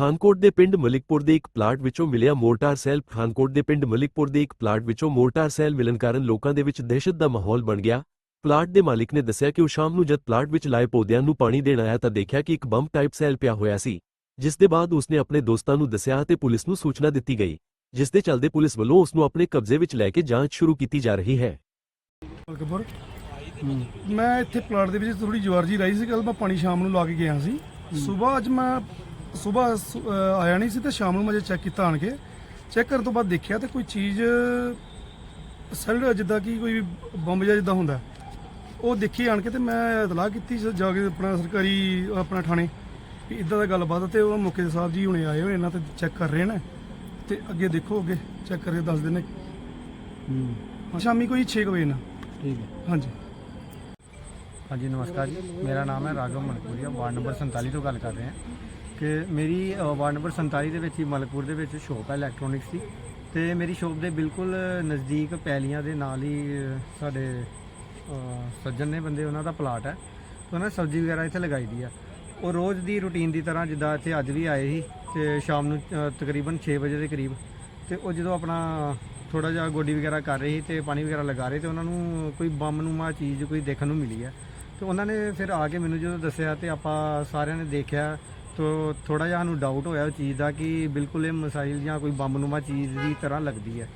ਪਠਾਨਕੋਟ ਦੇ ਪਿੰਡ ਮਲਿਕਪੁਰ ਦੇ ਇੱਕ ਪਲਾਟ ਵਿੱਚੋਂ ਮਿਲਿਆ ਮੋਰਟਾਰ ਸੈੱਲ। ਪਠਾਨਕੋਟ ਦੇ ਪਿੰਡ ਮਲਿਕਪੁਰ ਦੇ ਇੱਕ ਪਲਾਟ ਵਿੱਚੋਂ ਮੋਰਟਾਰ ਸੈੱਲ ਮਿਲਣ ਕਾਰਨ ਲੋਕਾਂ ਦੇ ਵਿੱਚ ਦਹਿਸ਼ਤ ਦਾ ਮਾਹੌਲ ਬਣ ਗਿਆ। ਪਲਾਟ ਦੇ ਮਾਲਿਕ ਨੇ ਦੱਸਿਆ ਕਿ ਉਹ ਸ਼ਾਮ ਨੂੰ ਜਦ ਪਲਾਟ ਵਿੱਚ ਲਾਏ ਪੌਦਿਆਂ ਨੂੰ ਪਾਣੀ ਦੇਣ ਆਇਆ ਤਾਂ ਦੇਖਿਆ ਕਿ ਇੱਕ ਬੰਬ ਟਾਈਪ ਸੈੱਲ ਪਿਆ ਹੋਇਆ ਸੀ। ਜਿਸ ਦੇ ਬਾਅਦ ਉਸਨੇ ਆਪਣੇ ਦੋਸਤਾਂ ਨੂੰ ਦੱਸਿਆ ਅਤੇ ਪੁਲਿਸ ਨੂੰ ਸੂਚਨਾ ਦਿੱਤੀ ਗਈ ਜਿਸ ਦੇ ਚੱਲਦੇ ਪੁਲਿਸ ਵੱਲੋਂ ਉਸ ਨੂੰ ਆਪਣੇ ਕਬਜ਼ੇ ਵਿੱਚ ਲੈ ਕੇ ਜਾਂਚ ਸ਼ੁਰੂ ਕੀਤੀ ਜਾ ਰਹੀ ਹੈ। ਮੈਂ ਇੱਥੇ ਪਲਾਟ ਦੇ ਵਿੱਚ ਥੋੜੀ ਜਵਾਰ ਜੀ ਰਾਈ ਸੀ ਕੱਲ ਮੈਂ ਪਾਣੀ ਸ਼ਾਮ ਨੂੰ ਲਾ ਕੇ ਗਿਆ ਸੀ। ਸਵੇਰ ਅੱਜ ਮੈਂ ਸਵੇਰ ਆਇਆ ਨਹੀਂ ਸੀ ਤੇ ਸ਼ਾਮ ਨੂੰ ਮੈਂ ਜੇ ਚੈੱਕ ਕੀਤਾ ਆਣ ਕੇ। ਚੈੱਕ ਕਰਨ ਤੋਂ ਬਾਅਦ ਦੇਖਿਆ ਤੇ ਕੋਈ ਚੀਜ਼ ਸੈੱਲ ਜਿੱਦਾਂ ਕਿ ਕੋਈ ਬੰਬ ਜਿਹਾ ਜਿੱਦਾਂ ਹੁੰਦਾ। ਉਹ ਦੇਖੀ ਆਣ ਕੇ ਤੇ ਮੈਂ ਇਤਲਾਹ ਕੀਤੀ ਜਾ ਕੇ ਆਪਣਾ ਸਰਕਾਰੀ ਆਪਣਾ ਥਾਣੇ ਵੀ ਇਦਾਂ ਦਾ ਗੱਲਬਾਤ ਤੇ ਉਹ ਮੁਖੀ ਸਾਹਿਬ ਜੀ ਹੁਣੇ ਆਏ ਹੋਏ ਇਹਨਾਂ ਤੇ ਚੈੱਕ ਕਰ ਰਹੇ ਨੇ। ਤੇ ਅੱਗੇ ਦੇਖੋ ਅੱਗੇ ਚੈੱਕ ਕਰਕੇ ਦੱਸ ਦਿੰਦੇ ਸ਼ਾਮੀ ਕੋਈ 6 ਵਜੇ ਨਾਲ ਠੀਕ ਹੈ। ਹਾਂਜੀ। ਹਾਂਜੀ ਨਮਸਕਾਰ ਜੀ। ਮੇਰਾ ਨਾਮ ਹੈ ਰਾਘਵ ਮਲਕਪੁਰੀਆ ਵਾਰਡ ਨੰਬਰ 47 ਤੋਂ ਗੱਲ ਕਰ ਰਹੇ ਹਾਂ। ਕਿ ਮੇਰੀ ਅ, ਵਾਰਡ ਨੰਬਰ 47 ਦੇ ਵਿੱਚ ਹੀ ਮਲਕਪੁਰ ਦੇ ਵਿੱਚ ਸ਼ੋਪ ਹੈ ਇਲੈਕਟ੍ਰੋਨਿਕਸ ਦੀ। ਤੇ ਮੇਰੀ ਸ਼ੋਪ ਦੇ ਬਿਲਕੁਲ ਨਜ਼ਦੀਕ ਪੈਲੀਆਂ ਦੇ ਨਾਲ ਹੀ ਅ, ਸਾਡੇ ਅ, ਸੱਜਣ ਨੇ ਬੰਦੇ ਉਹਨਾਂ ਦਾ ਪਲਾਟ ਹੈ। ਤੇ ਉਹਨਾਂ ਨੇ ਸਬਜ਼ੀ ਵਗੈਰਾ ਇੱਥੇ ਲਗਾਈ ਦੀ ਆ। ਉਹ ਰੋਜ਼ ਦੀ ਰੁਟੀਨ ਦੀ ਤਰ੍ਹਾਂ ਜਿੱਦਾਂ ਇੱਥੇ ਅੱਜ ਵੀ ਆਏ ਸੀ ਤੇ ਸ਼ਾਮ ਨੂੰ ਅ, ਤਕਰੀਬਨ 6 ਵਜੇ ਦੇ ਕਰੀਬ ਤੇ ਉਹ ਜਦੋਂ ਆਪਣਾ ਥੋੜਾ ਜਿਹਾ ਗੋਡੀ ਵਗੈਰਾ ਕਰ ਰਹੇ ਸੀ ਤੇ ਪਾਣੀ ਵਗੈਰਾ ਲਗਾ ਰਹੇ ਤੇ ਉਹਨਾਂ ਨੂੰ ਕੋਈ ਬੰਮ ਨੂਮਾ ਚੀਜ਼ ਕੋਈ ਦੇਖਣ ਨੂੰ ਮਿਲੀ ਹੈ ਤੇ ਉਹਨਾਂ ਨੇ ਫਿਰ ਆ ਕੇ ਮੈਨੂੰ ਜਦੋਂ ਦੱਸਿਆ ਤੇ ਆਪਾਂ ਸਾਰਿਆਂ ਨੇ ਦੇਖਿਆ ਥੋੜਾ ਜਿਹਾ ਸਾਨੂੰ ਡਾਊਟ ਹੋਇਆ ਉਹ ਚੀਜ਼ ਦਾ ਕਿ ਬਿਲਕੁਲ ਇਹ ਮਿਸਾਈਲ ਜਾਂ ਕੋਈ ਬੰਬ ਨੂਮਾ ਚੀਜ਼ ਦੀ ਤਰ੍ਹਾਂ ਲੱਗਦੀ ਹੈ।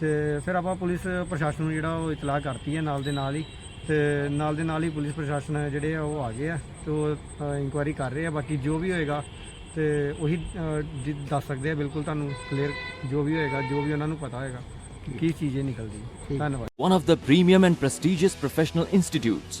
ਤੇ ਫਿਰ ਆਪਾਂ ਪੁਲਿਸ ਪ੍ਰਸ਼ਾਸਨ ਨੂੰ ਜਿਹੜਾ ਉਹ ਇਤਲਾਹ ਕਰਤੀ ਹੈ ਨਾਲ ਦੇ ਨਾਲ ਹੀ। ਤੇ ਨਾਲ ਦੇ ਨਾਲ ਹੀ ਪੁਲਿਸ ਪ੍ਰਸ਼ਾਸਨ ਜਿਹੜੇ ਆ ਉਹ ਆ ਗਏ ਆ ਤੇ ਉਹ ਇਨਕੁਆਇਰੀ ਕਰ ਰਹੇ ਆ। ਬਾਕੀ ਜੋ ਵੀ ਹੋਏਗਾ ਤੇ ਉਹੀ ਦੱਸ ਸਕਦੇ ਆ। ਬਿਲਕੁਲ ਤੁਹਾਨੂੰ ਕਲੀਅਰ ਜੋ ਵੀ ਹੋਏਗਾ ਜੋ ਵੀ ਉਹਨਾਂ ਨੂੰ ਪਤਾ ਹੋਏਗਾ ਕਿ ਕੀ ਚੀਜ਼ ਇਹ ਨਿਕਲਦੀ ਹੈ। ਧੰਨਵਾਦ। One of the premium and prestigious professional institutes,